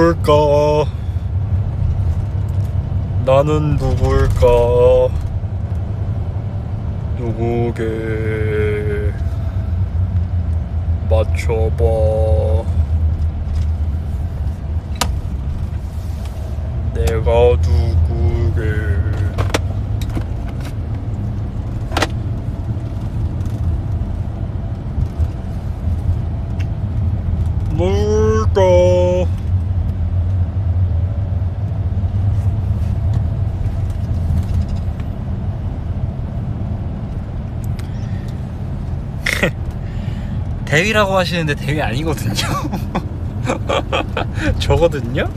누굴까? 나는 누굴까? 누구게 맞춰봐. 내가 누구게? 뭘까? 대위라고 하시는데 대위 아니거든요. 저거든요.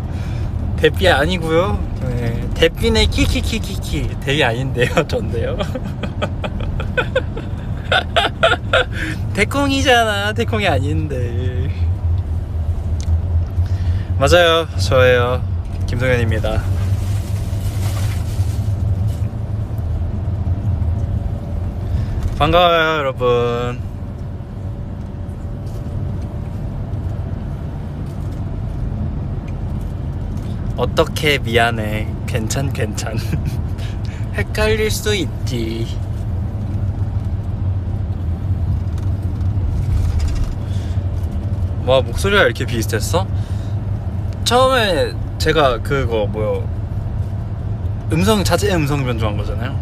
대비 아니고요. 네, 대비네 키키키키키 대위 아닌데요, 전데요. 대콩이잖아, 대콩이 아닌데. 맞아요, 저예요, 김동현입니다. 반가워요, 여러분. 어떻게 미안해. 괜찮, 괜찮. 헷갈릴 수 있지. 와, 목소리가 이렇게 비슷했어? 처음에 제가 그거 뭐요 음성 자체 음성 변조한 거잖아요.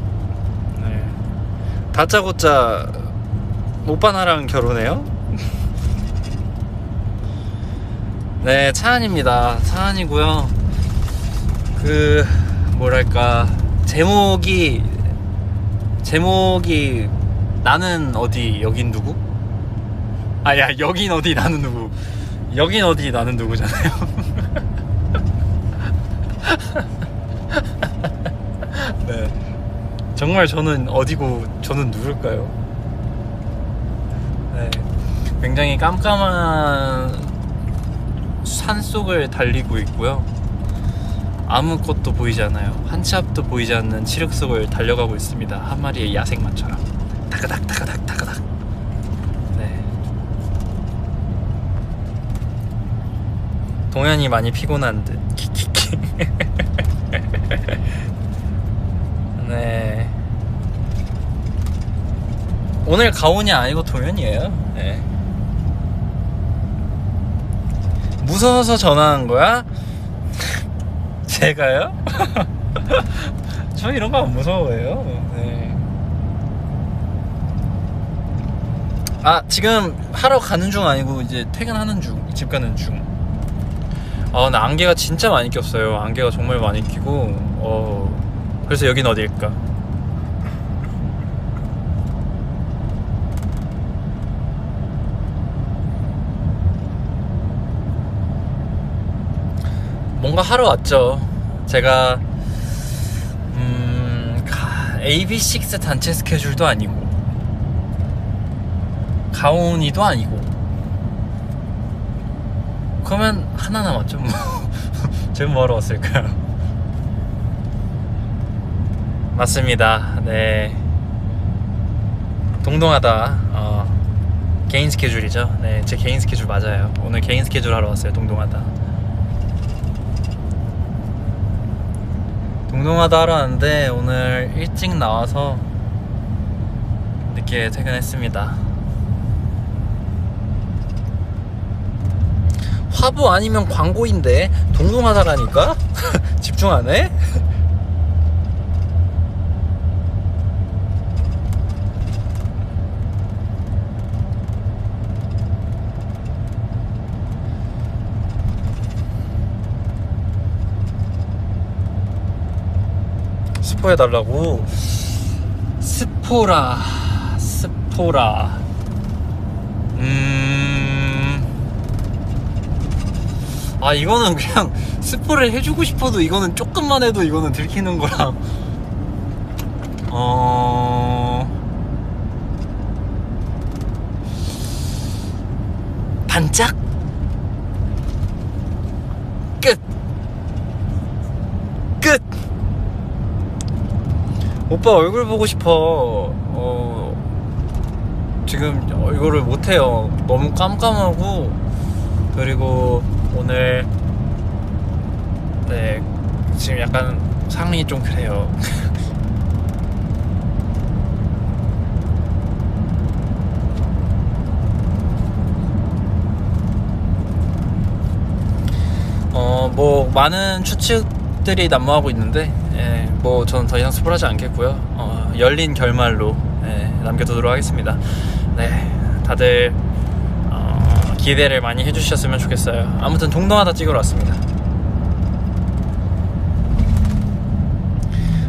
네. 다짜고짜 오빠 나랑 결혼해요? 네, 차안입니다. 차안이고요. 그 뭐랄까 제목이 제목이 나는 어디 여긴 누구? 아야 여긴 어디 나는 누구? 여긴 어디 나는 누구잖아요. 네. 정말 저는 어디고 저는 누굴까요? 네. 굉장히 깜깜한 산 속을 달리고 있고요. 아무것도 보이지 않아요. 한치 앞도 보이지 않는 칠흑 속을 달려가고 있습니다. 한 마리의 야생마처럼. 타그닥 타그닥 타그닥. 네. 동현이 많이 피곤한 듯. 키키키. 네. 오늘 가온이 아니고 동현이에요. 네. 무서워서 전화한 거야? 제가요? 저 이런 거 안 무서워해요. 네. 아 지금 하러 가는 중 아니고 이제 퇴근하는 중, 집 가는 중. 아, 나 안개가 진짜 많이 꼈어요. 안개가 정말 많이 끼고, 어, 그래서 여긴 어딜까? 뭔가 하러 왔죠. 제가 음, AB6 단체 스케줄도 아니고 가온이도 아니고 그러면 하나 남았죠. 뭐. 지금 뭐하러 왔을까요? 맞습니다. 네. 동동하다. 어, 개인 스케줄이죠. 네, 제 개인 스케줄 맞아요. 오늘 개인 스케줄 하러 왔어요. 동동하다. 동동하다 하러 왔는데 오늘 일찍 나와서 늦게 퇴근했습니다. 화보 아니면 광고인데 동동하다라니까 집중 안 해? 스포해 달라고? 스포라 스포라. 음아 이거는 그냥 스포를 해주고 싶어도 이거는 조금만 해도 이거는 들키는 거라. 어. 반짝 오빠 얼굴 보고 싶어. 어, 지금 이거를 못해요. 너무 깜깜하고, 그리고 오늘 네 지금 약간 상황이 좀 그래요. 어 뭐 많은 추측들이 난무하고 있는데 예, 뭐 저는 더 이상 스포하지 않겠고요. 어, 열린 결말로 예, 남겨두도록 하겠습니다. 네, 다들 어, 기대를 많이 해주셨으면 좋겠어요. 아무튼 동동하다 찍으러 왔습니다.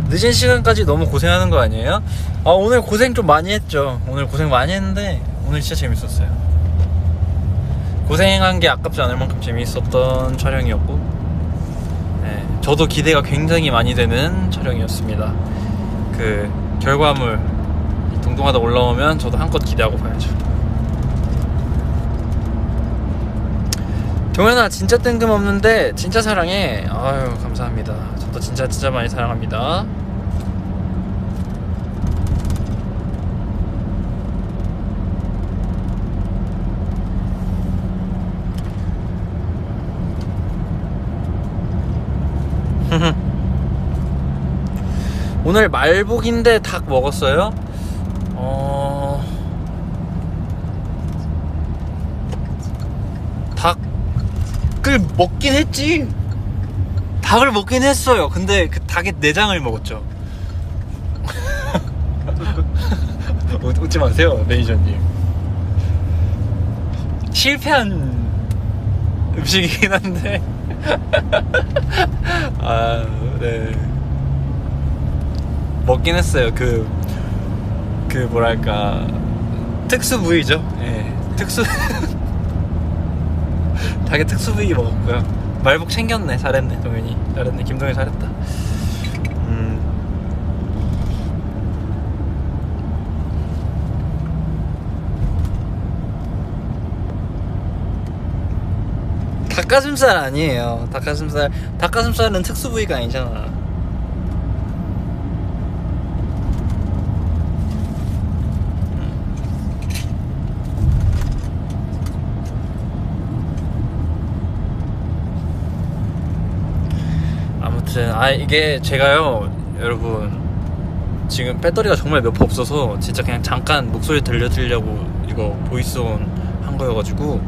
늦은 시간까지 너무 고생하는 거 아니에요? 아 오늘 고생 좀 많이 했죠. 오늘 고생 많이 했는데 오늘 진짜 재밌었어요. 고생한 게 아깝지 않을 만큼 재미있었던 촬영이었고, 네, 저도 기대가 굉장히 많이 되는 촬영이었습니다. 그 결과물 동동하다 올라오면 저도 한껏 기대하고 봐야죠. 동현아 진짜 뜬금없는데 진짜 사랑해. 아유 감사합니다. 저도 진짜 진짜 많이 사랑합니다. 오늘 말복인데 닭 먹었어요? 어... 닭을 먹긴 했지. 닭을 먹긴 했어요. 근데 그 닭의 내장을 먹었죠. 웃- 웃지 마세요, 매니저님. 실패한 음식이긴 한데. 아, 네. 먹긴 했어요. 그, 그 뭐랄까. 특수 부위죠. 예. 특수. 닭의 특수 부위 먹었고요. 말복 챙겼네. 잘했네, 동현이. 잘했네. 김동현 잘했다. 음. 닭가슴살 아니에요. 닭가슴살. 닭가슴살은 특수 부위가 아니잖아. 아무튼 아 이게 제가요 여러분 지금 배터리가 정말 몇 퍼 없어서 진짜 그냥 잠깐 목소리 들려드리려고 이거 보이스온 한 거여가지고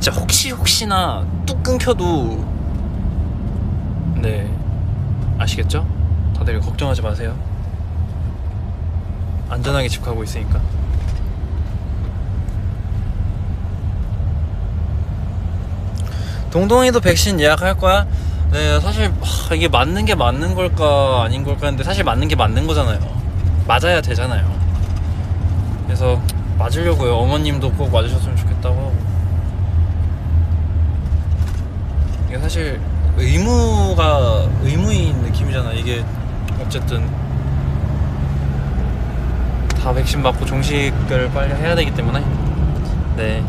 진짜 혹시 혹시나 뚝 끊겨도 네 아시겠죠? 다들 걱정하지 마세요 안전하게 집 가고 있으니까 동동이도 백신 예약할 거야? 네, 사실 하, 이게 맞는 게 맞는 걸까 아닌 걸까 했는데 사실 맞는 게 맞는 거잖아요. 맞아야 되잖아요. 그래서 맞으려고요. 어머님도 꼭 맞으셨으면 좋겠다고. 이게 사실 의무가 의무인 느낌이잖아. 이게 어쨌든 다 백신 맞고 종식을 빨리 해야 되기 때문에 네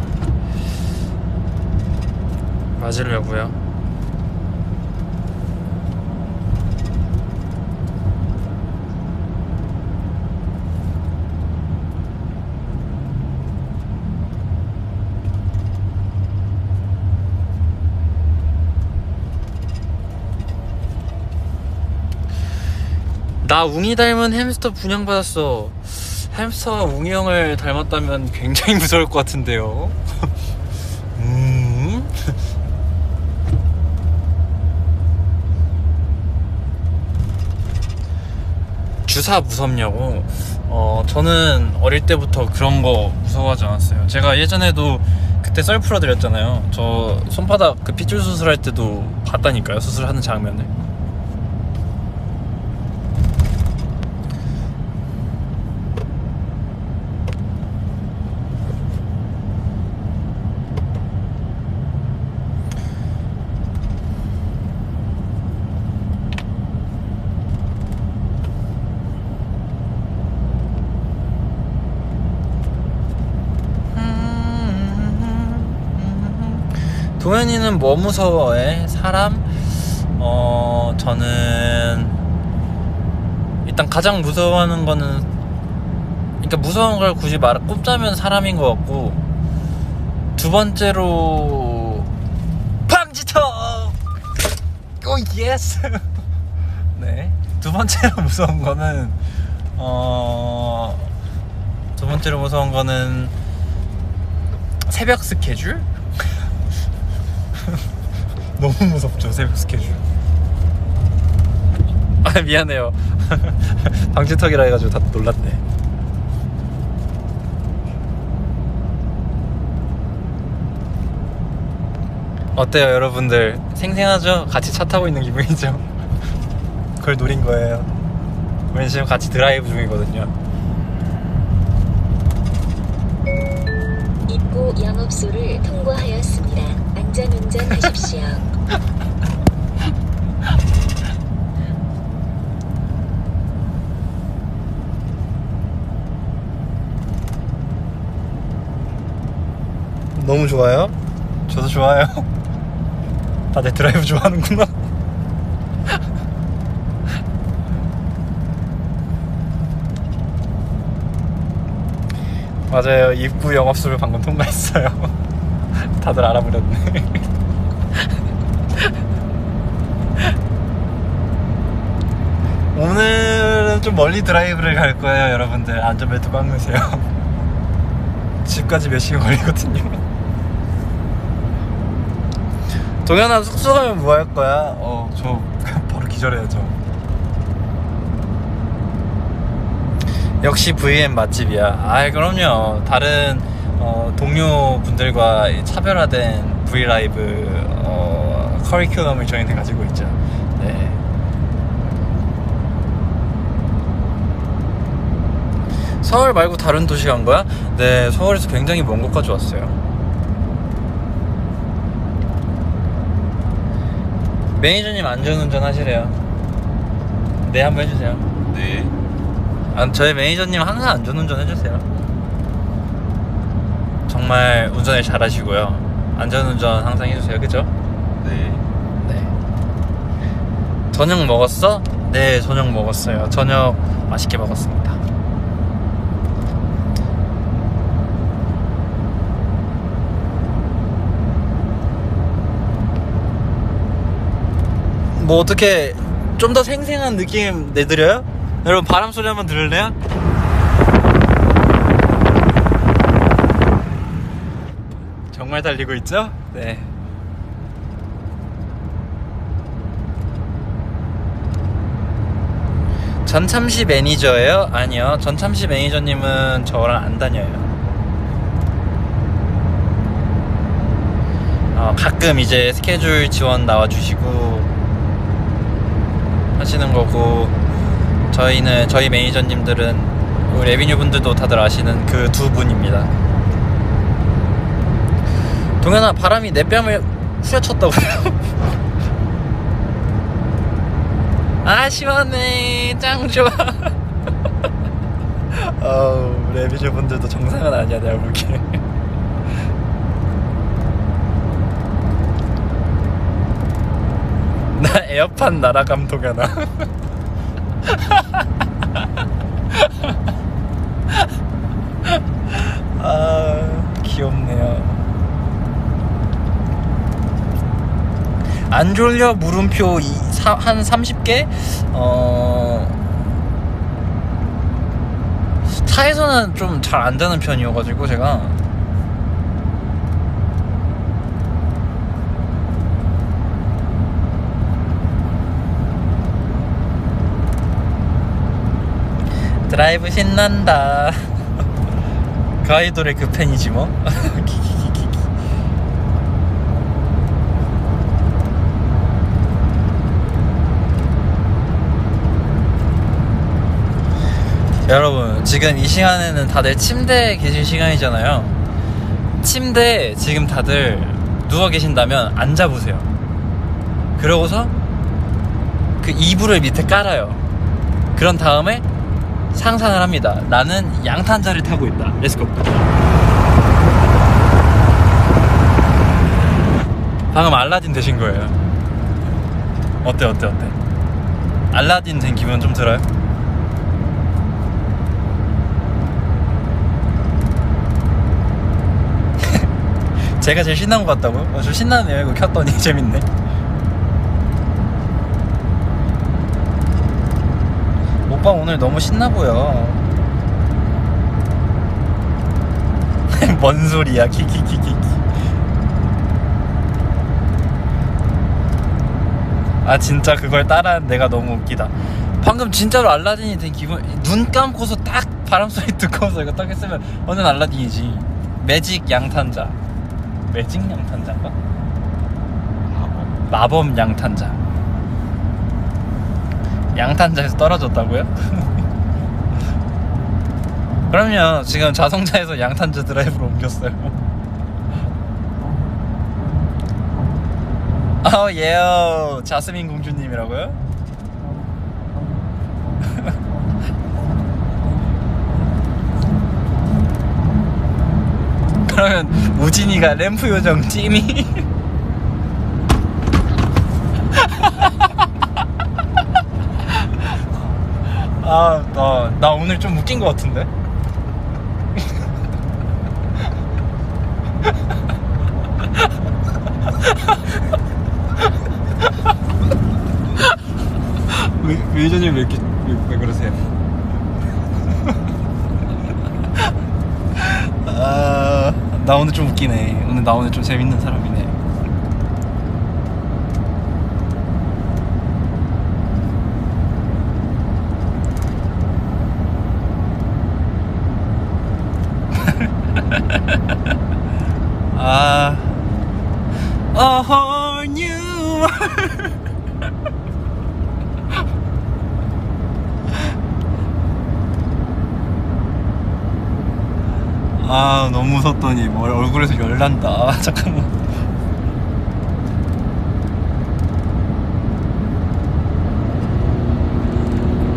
맞으려고요. 나 웅이 닮은 햄스터 분양받았어. 햄스터가 웅이 형을 닮았다면 굉장히 무서울 것 같은데요. 음. 주사 무섭냐고? 어, 저는 어릴 때부터 그런 거 무서워하지 않았어요. 제가 예전에도 그때 썰 풀어드렸잖아요. 저 손바닥 그 핏줄 수술할 때도 봤다니까요. 수술하는 장면을. 도 현이는 뭐 무서워해? 사람? 어, 저는 일단 가장 무서워하는 거는 그러니까 무서운 걸 굳이 말 꼽자면 사람인 것 같고 두 번째로 방지턱 오 예스. 네. 두 번째로 무서운 거는 어. 두 번째로 무서운 거는 새벽 스케줄? 너무 무섭죠 새벽 스케줄. 아 미안해요. 방지턱이라 해가지고 다 놀랐네. 어때요 여러분들 생생하죠? 같이 차 타고 있는 기분이죠? 그걸 노린 거예요 우리 지금 같이 드라이브 중이거든요 입구 영업소를 통과하였습니다. 안전운전 하십시오. 너무 좋아요? 저도 좋아요. 다들 드라이브 좋아하는구나. 맞아요. 입구 영업소를 방금 통과했어요. 다들 알아버렸네. 오늘은 좀 멀리 드라이브를 갈 거예요 여러분들. 안전벨트 꽉 매세요. 집까지 몇 시간 걸리거든요 동현아 숙소 가면 뭐 할 거야? 어, 저 바로 기절해야죠. 역시 VM 맛집이야. 아이, 그럼요. 다른 어, 동료 분들과 차별화된 브이라이브 어, 커리큘럼을 저희는 가지고 있죠. 네. 서울 말고 다른 도시 간 거야? 네, 서울에서 굉장히 먼 곳까지 왔어요. 매니저님 안전운전 하시래요. 네, 한번 해주세요. 네. 아, 저희 매니저님 항상 안전운전 해주세요. 정말 운전을 잘하시고요. 안전운전 항상 해주세요. 그죠? 네. 네. 저녁 먹었어? 네, 저녁 먹었어요. 저녁 맛있게 먹었습니다. 뭐 어떻게 좀 더 생생한 느낌 내드려요? 여러분 바람 소리 한번 들을래요? 정말 달리고 있죠? 네. 전참시 매니저예요? 아니요. 전참시 매니저님은 저랑 안 다녀요. 어, 가끔 이제 스케줄 지원 나와주시고 하시는 거고 저희는 저희 매니저님들은 레비뉴 분들도 다들 아시는 그 두 분입니다. 동현아 바람이 내 뺨을 후려쳤다고요? 아 시원해 짱 좋아 어우 레비뉴 분들도 정상은 아니야 내가 보기에 나 에어팟 날아감 동현아 아 귀엽네요. 안 졸려? 물음표 이, 사, 한 30개? 어 차에서는 좀 잘안 자는 편이어가지고 제가 드라이브 신난다. 그 아이돌의 그 팬이지 뭐. 여러분 지금 이 시간에는 다들 침대에 계신 시간이잖아요. 침대에 지금 다들 누워 계신다면 앉아보세요. 그러고서 그 이불을 밑에 깔아요. 그런 다음에 상상을 합니다. 나는 양탄자를 타고 있다. 렛츠고 방금 알라딘 되신 거예요. 어때 어때 어때? 알라딘 된 기분 좀 들어요? 제가 제일 신난 것 같다고요? 어, 저 신나네요. 이거 켰더니. 재밌네 오빠 오늘 너무 신나 보여. 뭔 소리야, 키키키키키. 아, 진짜 그걸 따라한 내가 너무 웃기다. 방금 진짜로 알라딘이 된 기분, 눈 감고서 딱 바람 소리 듣고서 이거 딱 했으면 완전 알라딘이지. 매직 양탄자. 매직 양탄자인가? 마법 양탄자. 양탄자에서 떨어졌다고요? 그럼요. 지금 자동차에서 양탄자 드라이브로 옮겼어요. 어, 예요. 자스민 공주님이라고요? 그러면 우진이가 램프 요정 찜이 아, 나, 나 오늘 좀 웃긴 것 같은데? 왜, 매니저님 왜 이렇게, 왜, 왜 그러세요? 아, 나 오늘 좀 웃기네. 오늘 나 오늘 좀 재밌는 사람이네. World. 아 너무 웃었더니 뭐 얼굴에서 열난다. 아, 잠깐만.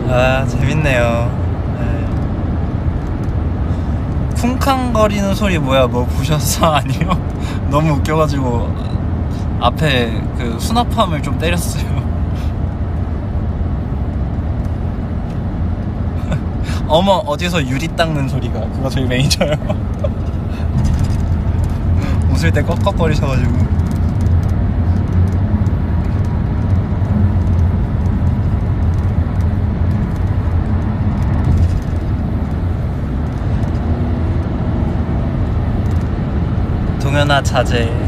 아 재밌네요. 네. 쿵쾅거리는 소리 뭐야? 뭐 부셨어? 아니요? 너무 웃겨가지고 앞에 그 수납함을 좀 때렸어요. 어머 어디서 유리 닦는 소리가 그거 저희 매니저요. 웃을 때 꺽꺽거리셔가지고. 동현아 자제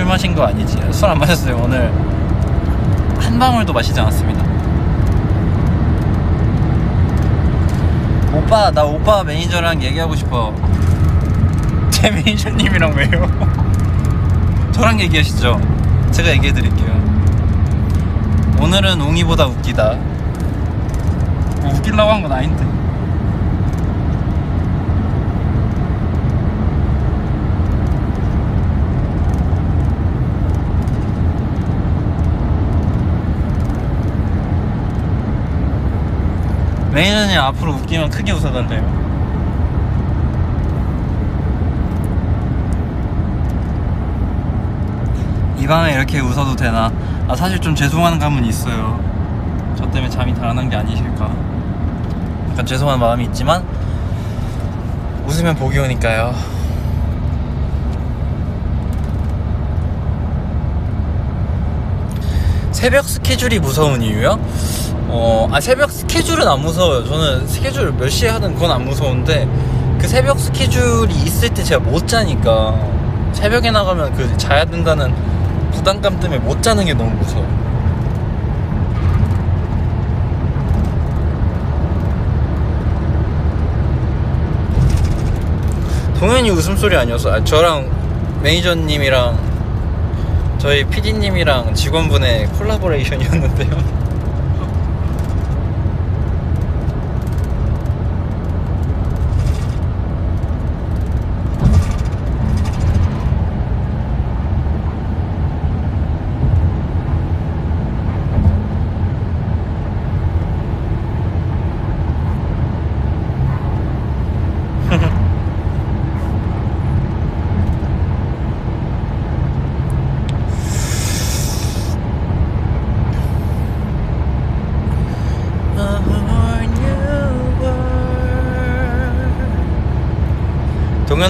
술 마신 거 아니지? 술 안 마셨어요 오늘. 한 방울도 마시지 않았습니다. 오빠 나 오빠 매니저랑 얘기하고 싶어. 제 매니저님이랑 왜요? 저랑 얘기하시죠. 제가 얘기해 드릴게요. 오늘은 웅이보다 웃기다. 뭐 웃기려고 한 건 아닌데 매니저님 앞으로 웃기면 크게 웃어달래요. 이 밤에 이렇게 웃어도 되나? 아 사실 좀 죄송한 감은 있어요. 저 때문에 잠이 달아난 게 아니실까? 약간 죄송한 마음이 있지만 웃으면 복이 오니까요. 새벽 스케줄이 무서운 이유요? 어, 아, 새벽 스케줄은 안 무서워요. 저는 스케줄 몇 시에 하든 그건 안 무서운데, 그 새벽 스케줄이 있을 때 제가 못 자니까, 새벽에 나가면 그 자야 된다는 부담감 때문에 못 자는 게 너무 무서워요. 동현이 웃음소리 아니었어. 아, 저랑 매니저님이랑 저희 PD님이랑 직원분의 콜라보레이션이었는데요.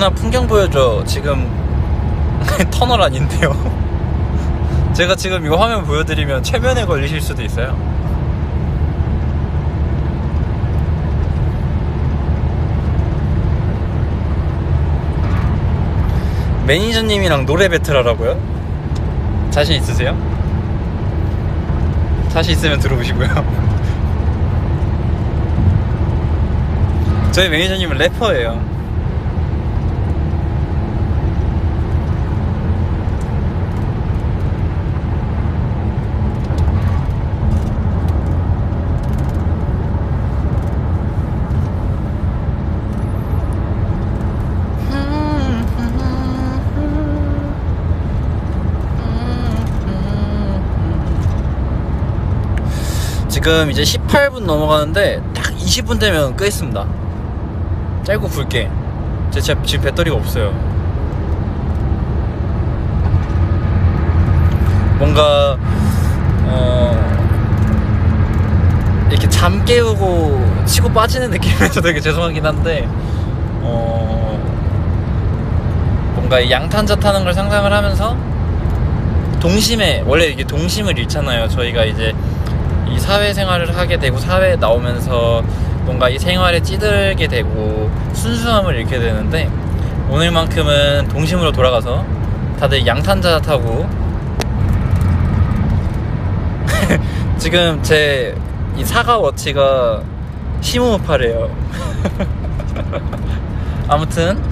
하나 풍경 보여줘. 지금 터널 아닌데요. 제가 지금 이거 화면 보여드리면 최면에 걸리실 수도 있어요. 매니저님이랑 노래 배틀하라고요? 자신 있으세요? 자신 있으면 들어보시고요. 저희 매니저님은 래퍼예요. 지금 이제 18분 넘어가는데 딱 20분 되면 끄겠습니다. 짧고 굵게. 제 제- 지금 배터리가 없어요. 뭔가 어 이렇게 잠 깨우고 치고 빠지는 느낌에서 되게 죄송하긴 한데 어 뭔가 이 양탄자 타는 걸 상상을 하면서 동심에 원래 이게 동심을 잃잖아요. 저희가 이제 이 사회생활을 하게 되고 사회에 나오면서 뭔가 이 생활에 찌들게 되고 순수함을 잃게 되는데 오늘만큼은 동심으로 돌아가서 다들 양탄자 타고 지금 제 이 사과 워치가 시모파래요. 아무튼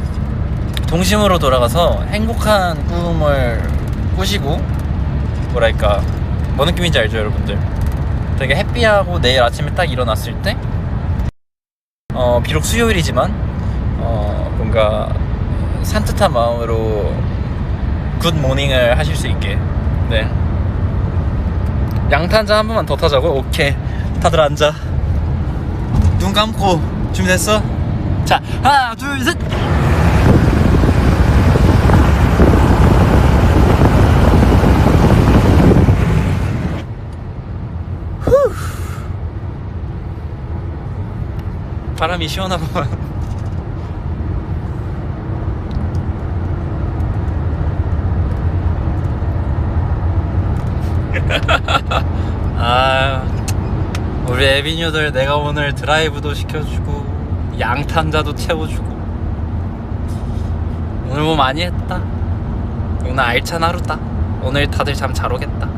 동심으로 돌아가서 행복한 꿈을 꾸시고 뭐랄까 뭐 느낌인지 알죠 여러분들? 되게 해피하고 내일 아침에 딱 일어났을 때 어, 비록 수요일이지만 어, 뭔가 산뜻한 마음으로 굿 모닝을 하실 수 있게 네. 양탄자 한 번만 더 타자고? 오케이. 다들 앉아. 눈 감고 준비됐어? 자 하나 둘셋 바람이 시원하구만 아 우리 에비뉴들 내가 오늘 드라이브도 시켜주고 양탄자도 채워주고. 오늘 뭐 많이 했다? 오늘 알찬 하루다? 오늘 다들 잠 잘 오겠다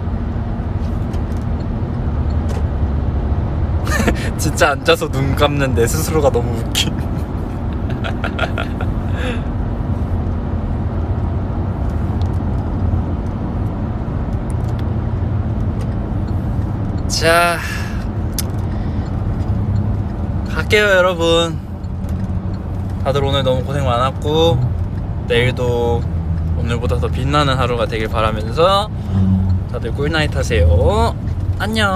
진짜 앉아서 눈 감는 내 스스로가 너무 웃김 자 갈게요 여러분. 다들 오늘 너무 고생 많았고 내일도 오늘보다 더 빛나는 하루가 되길 바라면서 다들 꿀나잇 하세요. 안녕